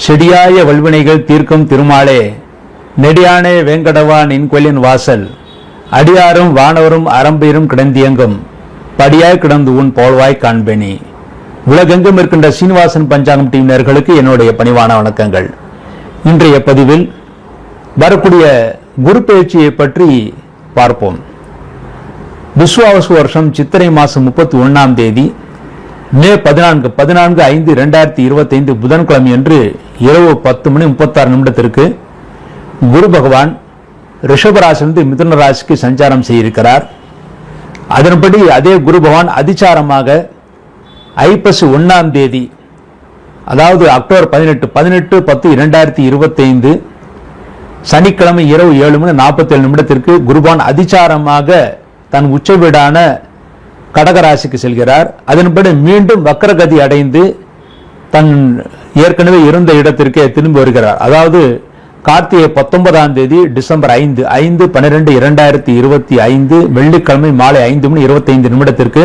செடியாய வல்வினைகள் தீர்க்கும் திருமாலே நெடியானே வேங்கடவா நின் கோயிலின் வாசல் அடியாரும் வானவரும் அரம்பையரும் கிடந்தியங்கும் படியாய் கிடந்து உன் போல்வாய் காண்பேனி. உலகெங்கும் இருக்கின்ற சீனிவாசன் பஞ்சாங்கம் டீமினர்களுக்கு என்னுடைய பணிவான வணக்கங்கள். இன்றைய பதிவில் வரக்கூடிய குரு பயிற்சியை பற்றி பார்ப்போம். விஸ்வாவசு வருஷம் சித்திரை மாதம் முப்பத்தி ஒன்றாம் தேதி மே பதினான்கு பதினான்கு ஐந்து ரெண்டாயிரத்தி இருபத்தைந்து புதன்கிழமை அன்று இரவு பத்து மணி முப்பத்தாறு நிமிடத்திற்கு குரு பகவான் ரிஷபராசிலிருந்து மிதுன ராசிக்கு சஞ்சாரம் செய்திருக்கிறார். அதன்படி அதே குரு பகவான் அதிச்சாரமாக ஐப்பசி ஒன்றாம் தேதி அதாவது அக்டோபர் பதினெட்டு பதினெட்டு பத்து இரண்டாயிரத்தி இருபத்தைந்து சனிக்கிழமை இரவு ஏழு மணி நாற்பத்தேழு நிமிடத்திற்கு குருபான் அதிச்சாரமாக தன் உச்ச வீடான கடகராசிக்கு செல்கிறார். அதன்படி மீண்டும் வக்கரகதி அடைந்து தன் ஏற்கனவே இருந்த இடத்திற்கே திரும்பி வருகிறார். அதாவது கார்த்திகை பத்தொன்பதாம் தேதி டிசம்பர் ஐந்து ஐந்து பன்னிரெண்டு இரண்டாயிரத்தி இருபத்தி ஐந்து வெள்ளிக்கிழமை மாலை ஐந்து மணி இருபத்தைந்து நிமிடத்திற்கு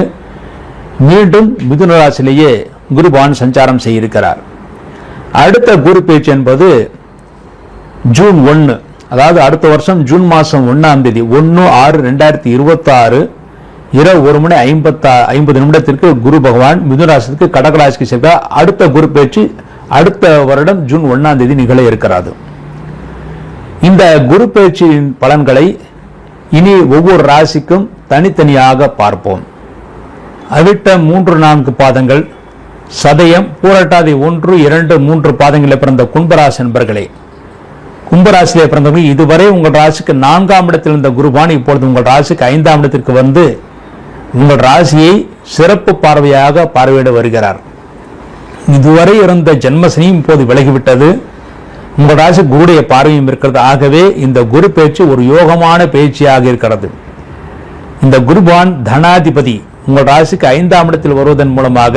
மீண்டும் மிதுன ராசியிலேயே குருபான் சஞ்சாரம் செய்திருக்கிறார். அடுத்த குரு பேச்சு என்பது ஜூன் ஒன்று அதாவது அடுத்த வருஷம் ஜூன் மாதம் ஒன்றாம் தேதி ஒன்று ஆறு ரெண்டாயிரத்தி இருபத்தாறு இரவு ஒரு மணி ஐம்பத்தா ஐம்பது நிமிடத்திற்கு குரு பகவான் மிதுராசிக்கு கடகராசிக்கு செல்க. அடுத்த குரு பேச்சு அடுத்த வருடம் ஜூன் ஒன்றாம் தேதி நிகழ இருக்கிறது. இந்த குரு பேச்சின் பலன்களை இனி ஒவ்வொரு ராசிக்கும் தனித்தனியாக பார்ப்போம். அவிட்ட மூன்று நான்கு பாதங்கள். சதயம் பூரட்டாதி ஒன்று இரண்டு மூன்று பாதங்களில் பிறந்த கும்பராசி நண்பர்களே. கும்பராசியிலே பிறந்தவர்கள் இதுவரை உங்கள் ராசிக்கு நான்காம் இடத்தில் இருந்த குருபான் இப்பொழுது உங்கள் ராசிக்கு ஐந்தாம் இடத்திற்கு வந்து உங்கள் ராசியை சிறப்பு பார்வையாக பார்வையிட வருகிறார். இதுவரை இருந்த ஜென்மசனியும் இப்போது விலகிவிட்டது. உங்கள் ராசி குருடைய பார்வையும் இருக்கிறது. ஆகவே இந்த குரு பேச்சு ஒரு யோகமான பேச்சியாக இருக்கிறது. இந்த குருபான் தனாதிபதி உங்கள் ராசிக்கு ஐந்தாம் இடத்தில் வருவதன் மூலமாக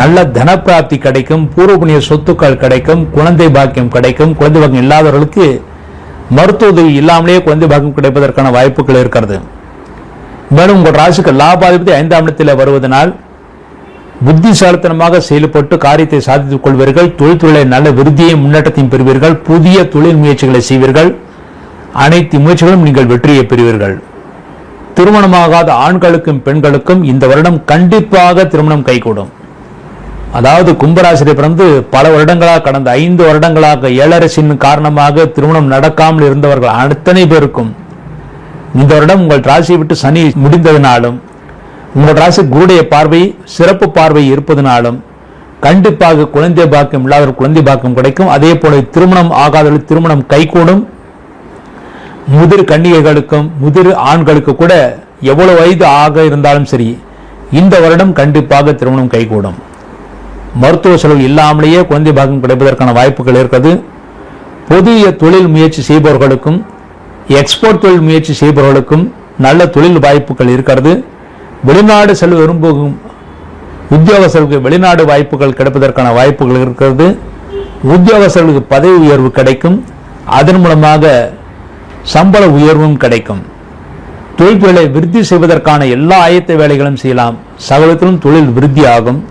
நல்ல தனப்பிராப்தி கிடைக்கும் பூர்வபுணிய சொத்துக்கள் கிடைக்கும் குழந்தை பாக்கியம் கிடைக்கும் குழந்தை பாக்கியம் இல்லாதவர்களுக்கு மருத்துவ உதவி இல்லாமலேயே குழந்தை பாக்கியம் கிடைப்பதற்கான வாய்ப்புகள் இருக்கிறது. மேலும் உங்கள் ராசிக்கு லாபாதிபதி ஐந்தாம் இடத்தில் வருவதனால் புத்திசாலித்தனமாக செயல்பட்டு காரியத்தை சாதித்துக் கொள்வீர்கள். தொழில்துறையை நல்ல விருத்தியையும் முன்னேற்றத்தையும் பெறுவீர்கள். புதிய தொழில் முயற்சிகளை செய்வீர்கள். அனைத்து முயற்சிகளும் நீங்கள் வெற்றியை பெறுவீர்கள். திருமணமாகாத ஆண்களுக்கும் பெண்களுக்கும் இந்த வருடம் கண்டிப்பாக திருமணம் கைகூடும். அதாவது கும்பராசிரியர் பிறந்து பல வருடங்களாக கடந்த ஐந்து வருடங்களாக ஏழரசின் காரணமாக திருமணம் நடக்காமல் இருந்தவர்கள் அத்தனை பேருக்கும் இந்த வருடம் உங்கள் ராசியை விட்டு சனி முடிந்ததினாலும் உங்கள் ராசி குருடைய பார்வை சிறப்பு பார்வை இருப்பதனாலும் கண்டிப்பாக குழந்தை பாக்கியம் இல்லாத குழந்தை பாக்கியம் கிடைக்கும். அதே போல திருமணம் ஆகாதவர்கள் திருமணம் கைகூடும். முதிர் கன்னிகைகளுக்கும் முதிர் ஆண்களுக்கு கூட எவ்வளவு வயது ஆக இருந்தாலும் சரி இந்த வருடம் கண்டிப்பாக திருமணம் கைகூடும். மருத்துவ செலவு இல்லாமலேயே குழந்தை பாக்கியம் கிடைப்பதற்கான வாய்ப்புகள் இருக்கிறது. புதிய தொழில் முயற்சி செய்பவர்களுக்கும் எக்ஸ்போர்ட் தொழில் முயற்சி செய்பவர்களுக்கும் நல்ல தொழில் வாய்ப்புகள் இருக்கிறது. வெளிநாடு செல்ல விரும்பும் உத்தியோகஸ்தர்களுக்கு வெளிநாடு வாய்ப்புகள் கிடைப்பதற்கான வாய்ப்புகள் இருக்கிறது. உத்தியோகஸ்தர்களுக்கு பதவி உயர்வு கிடைக்கும். அதன் மூலமாக சம்பள உயர்வும் கிடைக்கும். தொழில்துறையை விருத்தி செய்வதற்கான எல்லா ஆயத்த வேலைகளும் செய்யலாம். சகலத்திலும் தொழில் விருத்தி ஆகும்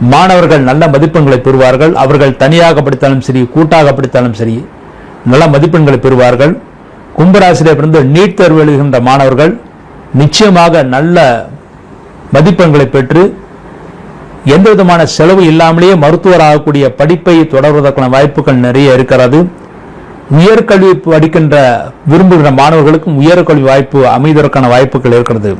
மாணவர்கள் நல்ல மதிப்பெண்களை பெறுவார்கள். அவர்கள் தனியாக படித்தாலும் சரி கூட்டாக படித்தாலும் சரி நல்ல மதிப்பெண்களை பெறுவார்கள். கும்பராசிலே பிறந்து நீட் தேர்வு எழுதுகின்ற மாணவர்கள் நிச்சயமாக நல்ல மதிப்பெண்களை பெற்று எந்த விதமான செலவு இல்லாமலேயே மருத்துவர் ஆகக்கூடிய படிப்பை தொடர்வதற்கான வாய்ப்புகள் நிறைய இருக்கிறது. உயர்கல்வி படிக்கின்ற விரும்புகிற மாணவர்களுக்கும் உயர்கல்வி வாய்ப்பு அமைவதற்கான வாய்ப்புகள் இருக்கிறது.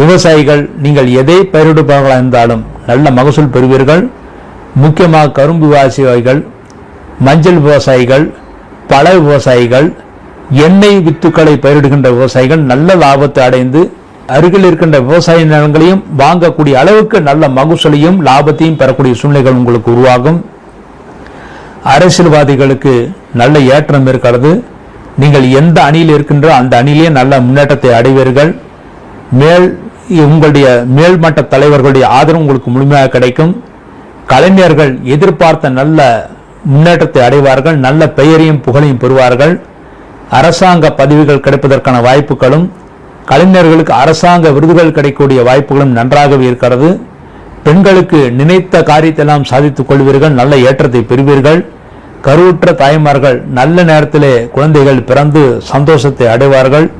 விவசாயிகள் நீங்கள் எதை பயிரிடுபவர்களாக இருந்தாலும் நல்ல மகசூல் பெறுவீர்கள். முக்கியமாக கரும்பு விவசாயிகள் மஞ்சள் விவசாயிகள் பழ விவசாயிகள் எண்ணெய் வித்துக்களை பயிரிடுகின்ற விவசாயிகள் நல்ல லாபத்தை அடைந்து அருகில் இருக்கின்ற விவசாய நிலங்களையும் வாங்கக்கூடிய அளவுக்கு நல்ல மகசூலையும் லாபத்தையும் பெறக்கூடிய சூழ்நிலைகள் உங்களுக்கு உருவாகும். அரசியல்வாதிகளுக்கு நல்ல ஏற்றம் இருக்கிறது. நீங்கள் எந்த அணியில் இருக்கின்றோ அந்த அணியிலே நல்ல முன்னேற்றத்தை அடைவீர்கள். மேல் உங்களுடைய மேல்மட்ட தலைவர்களுடைய ஆதரவு உங்களுக்கு முழுமையாக கிடைக்கும். கலைஞர்கள் எதிர்பார்த்த நல்ல முன்னேற்றத்தை அடைவார்கள். நல்ல பெயரையும் புகழையும் பெறுவார்கள். அரசாங்க பதவிகள் கிடைப்பதற்கான வாய்ப்புகளும் கலைஞர்களுக்கு அரசாங்க விருதுகள் கிடைக்கக்கூடிய வாய்ப்புகளும் நன்றாகவே இருக்கிறது. பெண்களுக்கு நினைத்த காரியத்தெல்லாம் சாதித்துக் கொள்வீர்கள் நல்ல ஏற்றத்தை பெறுவீர்கள். கருவுற்ற தாய்மார்கள் நல்ல நேரத்திலே குழந்தைகள் பிறந்து சந்தோஷத்தை அடைவார்கள்.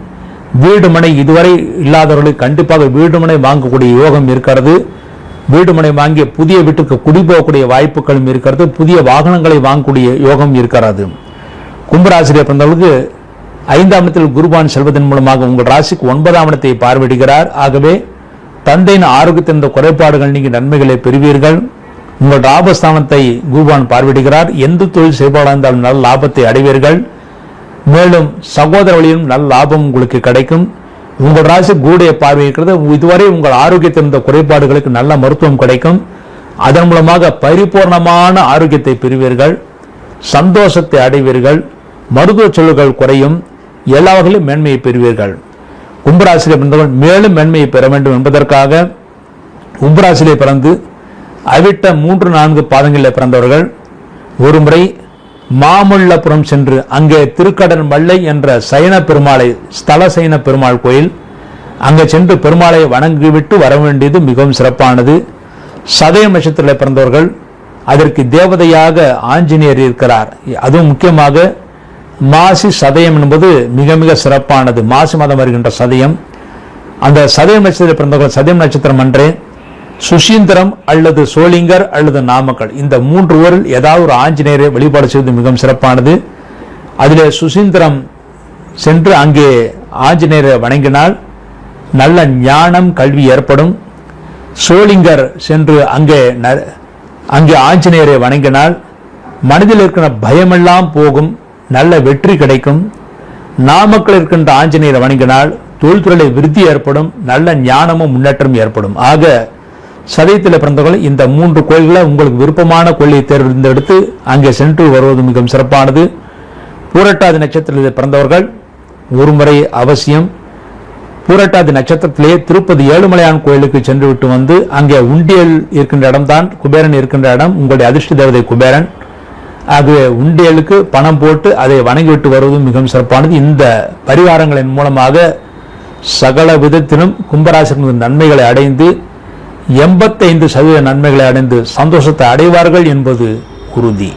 வீடுமனை இதுவரை இல்லாதவர்களுக்கு கண்டிப்பாக வீடுமனை வாங்கக்கூடிய யோகம் இருக்கிறது. வீடுமனை வாங்கிய வாங்கி புதிய வீட்டுக்கு குடிபோகக்கூடிய வாய்ப்புகளும் இருக்கிறது. புதிய வாகனங்களை வாங்கக்கூடிய யோகம் இருக்கிறது. கும்பராசிரியர் பிறந்தவர்களுக்கு ஐந்தாம் இடத்தில் குருபான் செல்வதன் மூலமாக உங்கள் ராசிக்கு ஒன்பதாம் இடத்தை பார்வையிடுகிறார். ஆகவே தந்தையின் ஆரோக்கியத்தின் இந்த குறைபாடுகள் நீங்கள் நன்மைகளை பெறுவீர்கள். உங்கள் லாபஸ்தானத்தை குருபான் பார்வையிடுகிறார். எந்த தொழில் செயல்பாடாக இருந்தாலும் நல்ல லாபத்தை அடைவீர்கள். மேலும் சகோதர வழியிலும் நல்ல லாபம் உங்களுக்கு கிடைக்கும். உங்கள் ராசி கூடைய பார்வையிடுகிறது இதுவரை உங்கள் ஆரோக்கியத்தில் இருந்த குறைபாடுகளுக்கு நல்ல மருத்துவம் கிடைக்கும். அதன் மூலமாக பரிபூர்ணமான ஆரோக்கியத்தை பெறுவீர்கள். சந்தோஷத்தை அடைவீர்கள். மருத்துவ செலவுகள் குறையும் எல்லா வகையிலும் மேன்மையை பெறுவீர்கள். கும்பராசியிலே பிறந்தவர்கள் மேலும் மேன்மையை பெற வேண்டும் என்பதற்காக கும்பராசியிலே பிறந்து அவிட்ட மூன்று நான்கு பாதங்களில் பிறந்தவர்கள் ஒருமுறை மாமல்லபுரம் சென்று அங்கே திருக்கடன் மல்லை என்ற சயன பெருமாளை ஸ்தல சயன பெருமாள் கோயில் அங்கே சென்று பெருமாளை வணங்கிவிட்டு வர வேண்டியது மிகவும் சிறப்பானது. சதய நட்சத்திரத்தில் பிறந்தவர்கள் அதற்கு தேவதையாக ஆஞ்சநேயர் இருக்கிறார். அதுவும் முக்கியமாக மாசி சதயம் என்பது மிக மிக சிறப்பானது. மாசி மாதம் வருகின்ற சதயம். அந்த சதயம் நட்சத்திர பிறந்தவர்கள் சதயம் நட்சத்திரம் அன்றே சுஷீந்திரம் அல்லது சோளிங்கர் அல்லது நாமக்கல். இந்த மூன்று ஊரில் ஏதாவது ஒரு ஆஞ்சநேயரை வழிபாடு செய்வது மிகவும் சிறப்பானது. அதில் சுசீந்திரம் சென்று அங்கே ஆஞ்சநேயரை வணங்கினால் நல்ல ஞானம் கல்வி ஏற்படும். சோளிங்கர் சென்று அங்கே ந- அங்கே ஆஞ்சநேயரை வணங்கினால் மனதில் இருக்கிற பயமெல்லாம் போகும். நல்ல வெற்றி கிடைக்கும். நாமக்கல் இருக்கின்ற ஆஞ்சநேயரை வணங்கினால் தொழில்துறையில விருத்தி ஏற்படும் நல்ல ஞானமும் முன்னேற்றம் ஏற்படும். ஆக சதயத்தில் பிறந்தவர்கள் இந்த மூன்று கோயில்களை உங்களுக்கு விருப்பமான கோயிலை தேர்ந்தெடுத்து அங்கே சென்று வருவது மிகவும் சிறப்பானது. பூரட்டாதி நட்சத்திரத்தில் பிறந்தவர்கள் ஒருமுறை அவசியம். பூரட்டாதி நட்சத்திரத்திலேயே திருப்பதி ஏழுமலையான் கோயிலுக்கு சென்று விட்டு வந்து அங்கே உண்டியல் இருக்கின்ற இடம்தான் குபேரன் இருக்கின்ற இடம் உங்களுடைய அதிர்ஷ்ட தேவதை குபேரன். அது உண்டியலுக்கு பணம் போட்டு அதை வணங்கிவிட்டு வருவதும் மிகவும் சிறப்பானது. இந்த பரிகாரங்களின் மூலமாக சகல விதத்திலும் கும்பராசிக்கு நன்மைகளை அடைந்து எண்பத்தைந்து சதவீத நன்மைகளை அடைந்து சந்தோஷத்தை அடைவார்கள் என்பது உறுதி.